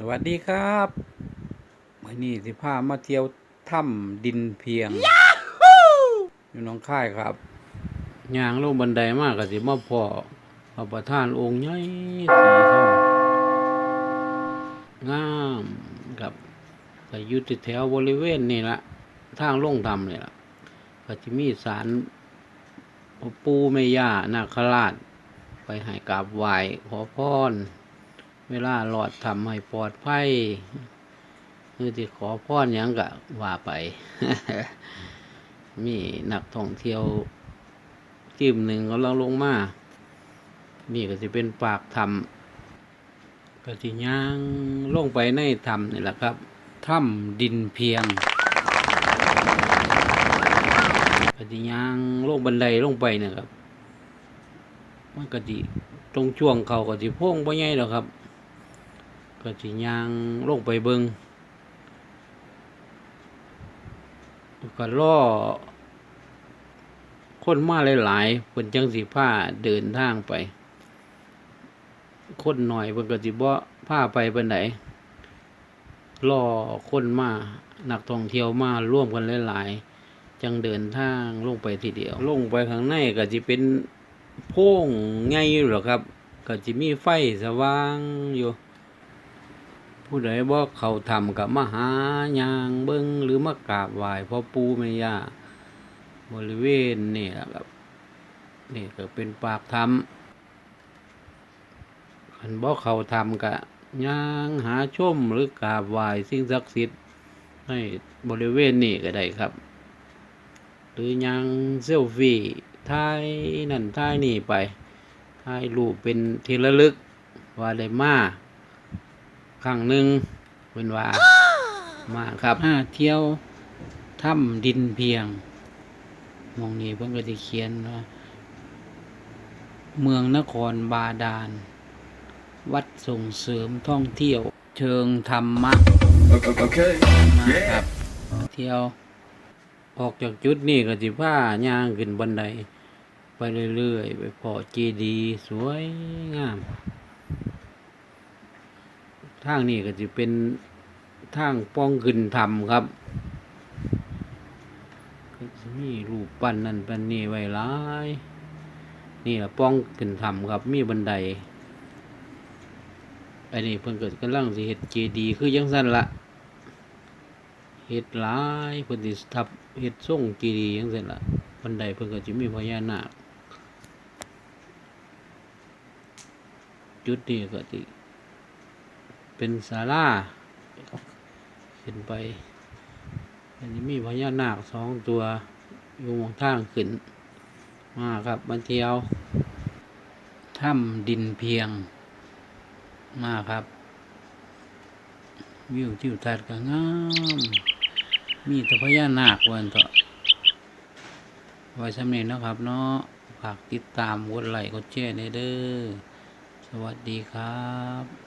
สวัสดีครับมื่อนี้สิพามาเที่ยวถ้ำดินเพียง อยู่หน้องค่ายครับย่างลงบันไดมากก็สิมาพอพระประธานองค์ใหญ่สีทองงามครับก็อยู่ที่แถวบริเวณนี่ละทางลงธรรมนี่ละก็จะมีศาลพ่อปู่แม่ย่านาคราช ไปให้กราบไหว้ขอพร เวลาหลอดทำให้ปลอดภัยคือที่ขอพรหยังกะว่าไป มีนักท่องเที่ยวจิ้มหนึ่งกำลังลงมานี่ก็จะเป็นปากถ้ำก็จะย่างลงไปในถ้ำนี่แหละครับถ้ำดินเพียงก็จะย่างลงบันไดลงไปเนะครับมันก็จิตรงช่วงเขาก็จิพ่งบ่ใหญ่หรอครับ ก็จิยางลงไปเบิงก็ล่อคนมาหลายๆเพิ่นจังสิผ้าเดินทางไป คนหน่อยเพิ่นก็สิบ่พาไปปานใดล่อคนมานักท่องเที่ยวมาร่วมกันหลายๆจังเดินทางลงไปทีเดียว ลงไปข้างในก็สิเป็นโพ่งไงอยู่หรอครับ ก็จะมีไฟสว่างอยู่ ผู้ใดบ่เขาทำกับมหายางเบิ้งหรือมากราบไหว้พ่อปู่แม่ย่าบริเวณนี่แหละครับนี่ก็เป็นปากถ้ำคันบ่เขาทำกะยางหาชมหรือกราบไหว้สิ่งศักดิ์สิทธิ์ให้บริเวณนี้ก็ได้ครับ หรือยางเซลฟี่ถ่ายนั่นถ่ายนี่ไปถ่ายรูปเป็นที่ระลึกว่าได้มา ครั้งหนึ่งเป็นว่ามาครับห้าเที่ยวถ้ำดินเพียงหมองนี้เพิ่นก็จะเขียนว่าเมืองนครบาดาล วัดส่งเสริมท่องเที่ยว เชิงธรรมะ Okay. มาครับ เที่ยว ออกจากจุดนี้ก็สิผ้าย่างขึ้นบันได ไปเรื่อยๆ ไปพอเจดีย์สวยงาม ทางนี้ก็จะเป็นทางป้องขึ้นธรรมครับก็จะมีรูปปั้นนั่นปั้นนี่ไว้หลาย นี่แหละป้องขึ้นธรรมครับ มีบันได อันนี้เพิ่นเกิดกำลังสิเฮ็ดเจดีคือจังซั่นละเฮ็ดหลายเพิ่นสิทับเฮ็ดทรงเจดียังซั่นละบันไดเพิ่นก็สิมีพญานาคจุดนี้ก็สิ เป็นศาลาขึ้นไป อันนี้มีพญานาคสองตัวอยู่มองทางขึ้น มาครับมาเทียวถ้ำดินเพียง มาครับ วิวทิวทัศน์ก็งาม มีแต่พญานาควันเถอะไว้สำเร็จนะครับเนาะฝากติดตามกดไลค์กดแชร์ในเด้อ สวัสดีครับ